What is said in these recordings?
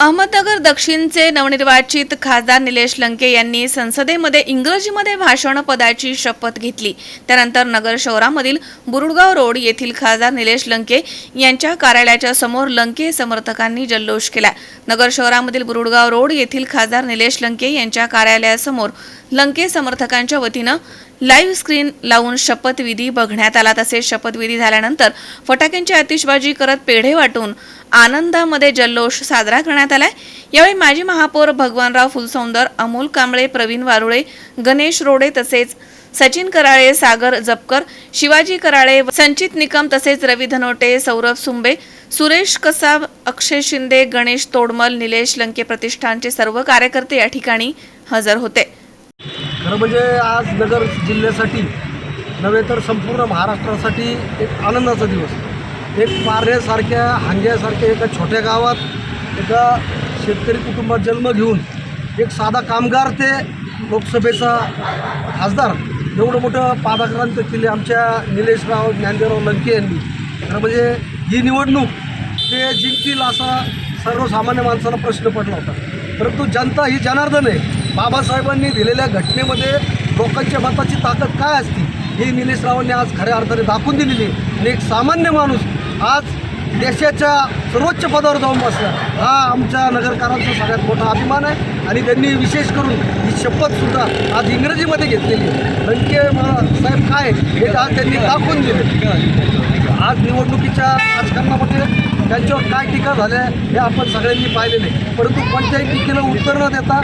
अहमदनगर दक्षिणचे नवनिर्वाचित खासदार निलेश लंके यांनी संसदेमध्ये इंग्रजीमध्ये भाषण पदाची शपथ घेतली. त्यानंतर नगर शहरामधील बुरुडगाव रोड येथील खासदार निलेश लंके यांच्या कार्यालयाच्या समोर लंके समर्थकांनी जल्लोष केला. नगर शहरामधील बुरुडगाव रोड येथील खासदार निलेश लंके यांच्या कार्यालयासमोर लंके समर्थकांच्या वतीनं लाईव्ह स्क्रीन लावून शपथविधी बघण्यात आला. तसेच शपथविधी झाल्यानंतर फटाक्यांची आतिषबाजी करत पेढे वाटून आनंदामध्ये जल्लोष साजरा करण्यात आलाय. यावेळी माजी महापौर भगवानराव फुलसौंदर अमोल कांबळे प्रवीण वारुळे गणेश रोडे तसेच सचिन कराळे सागर जपकर शिवाजी कराळे संचित निकम तसेच रवी धनोटे सौरभ सुंबे सुरेश कसाब अक्षय शिंदे गणेश तोडमल निलेश लंके प्रतिष्ठानचे सर्व कार्यकर्ते या ठिकाणी हजर होते. खरं म्हणजे आज नगर जिल्ह्यासाठी नव्हे तर संपूर्ण महाराष्ट्रासाठी एक आनंदाचा दिवस. एक पारण्यासारख्या हांग्यासारख्या एका छोट्या गावात एका शेतकरी कुटुंबात जन्म घेऊन एक साधा कामगार ते लोकसभेचा खासदार एवढं मोठं पादाक्रांत केले आमच्या निलेशराव ज्ञानदेवराव लंके यांनी. खरं म्हणजे ही निवडणूक ते जिंकतील असा सर्वसामान्य माणसाला प्रश्न पडला होता. परंतु जनता ही जनार्दन आहे. बाबासाहेबांनी दिलेल्या घटनेमध्ये लोकांच्या मताची ताकद काय असती ही निलेश रावांनी आज खऱ्या अर्थाने दाखवून दिलेली आहे. आणि एक सामान्य माणूस आज देशाच्या सर्वोच्च पदावर जाऊन बसला. हा आमच्या नगरकारांचा सगळ्यात मोठा अभिमान आहे. आणि त्यांनी विशेष करून ही शपथसुद्धा आज इंग्रजीमध्ये घेतलेली आहे. लंके साहेब काय हे आज त्यांनी दाखवून दिले. आज निवडणुकीच्या राजकारणामध्ये त्यांच्यावर काय टीका झाल्या हे आपण सगळ्यांनी पाहिलेले परंतु कोणत्याही टीकेला उत्तर न देता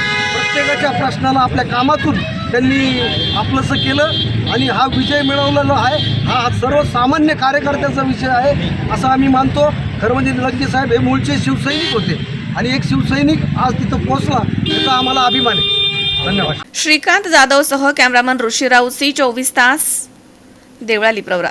प्रत्येकाच्या प्रश्नाला आपल्या कामातून त्यांनी आपलंसं केलं आणि हा विजय मिळवलेला आहे. हा सर्वसामान्य कार्यकर्त्याचा विषय आहे असं आम्ही मानतो. खरं म्हणजे लंके साहेब हे मूळचे शिवसैनिक होते आणि एक शिवसैनिक आज तिथं पोचला याचा आम्हाला अभिमान आहे. धन्यवाद. श्रीकांत जाधवसह कॅमेरामन ऋषीराव सी चोवीस तास देवळाली प्रवरा.